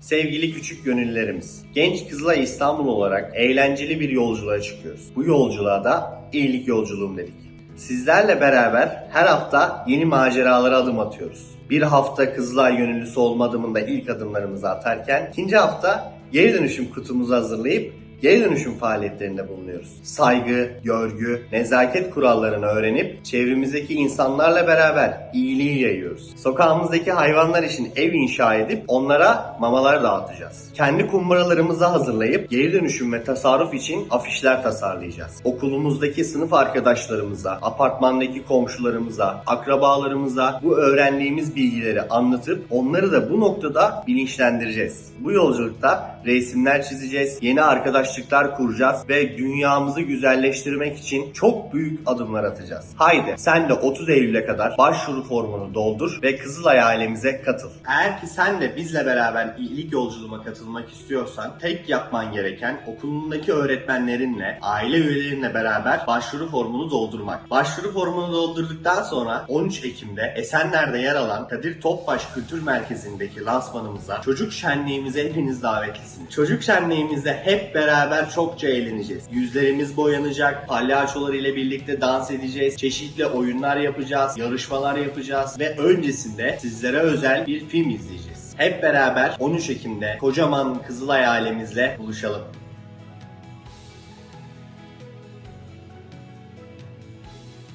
Sevgili küçük gönüllerimiz, Genç Kızılay İstanbul olarak eğlenceli bir yolculuğa çıkıyoruz. Bu yolculuğa da iyilik yolculuğum dedik. Sizlerle beraber her hafta yeni maceralara adım atıyoruz. Bir hafta Kızılay gönüllüsü olma adımında ilk adımlarımızı atarken, ikinci hafta geri dönüşüm kutumuzu hazırlayıp geri dönüşüm faaliyetlerinde bulunuyoruz. Saygı, görgü, nezaket kurallarını öğrenip çevremizdeki insanlarla beraber iyiliği yayıyoruz. Sokağımızdaki hayvanlar için ev inşa edip onlara mamalar dağıtacağız. Kendi kumbaralarımızı hazırlayıp geri dönüşüm ve tasarruf için afişler tasarlayacağız. Okulumuzdaki sınıf arkadaşlarımıza, apartmandaki komşularımıza, akrabalarımıza bu öğrendiğimiz bilgileri anlatıp onları da bu noktada bilinçlendireceğiz. Bu yolculukta resimler çizeceğiz, yeni arkadaşlıklar kuracağız ve dünyamızı güzelleştirmek için çok büyük adımlar atacağız. Haydi sen de 30 Eylül'e kadar başvuru formunu doldur ve Kızılay ailemize katıl. Eğer ki sen de bizle beraber iyilik yolculuğuma katılmak istiyorsan tek yapman gereken okulundaki öğretmenlerinle, aile üyelerinle beraber başvuru formunu doldurmak. Başvuru formunu doldurduktan sonra 13 Ekim'de Esenler'de yer alan Kadir Topbaş Kültür Merkezi'ndeki lansmanımıza, çocuk şenliğimize hepiniz davetlisiniz. Çocuk şenliğimizde hep beraber çokça eğleneceğiz. Yüzlerimiz boyanacak, palyaçolar ile birlikte dans edeceğiz, çeşitli oyunlar yapacağız, yarışmalar yapacağız ve öncesinde sizlere özel bir film izleyeceğiz. Hep beraber 13 Ekim'de kocaman Kızılay ailemizle buluşalım.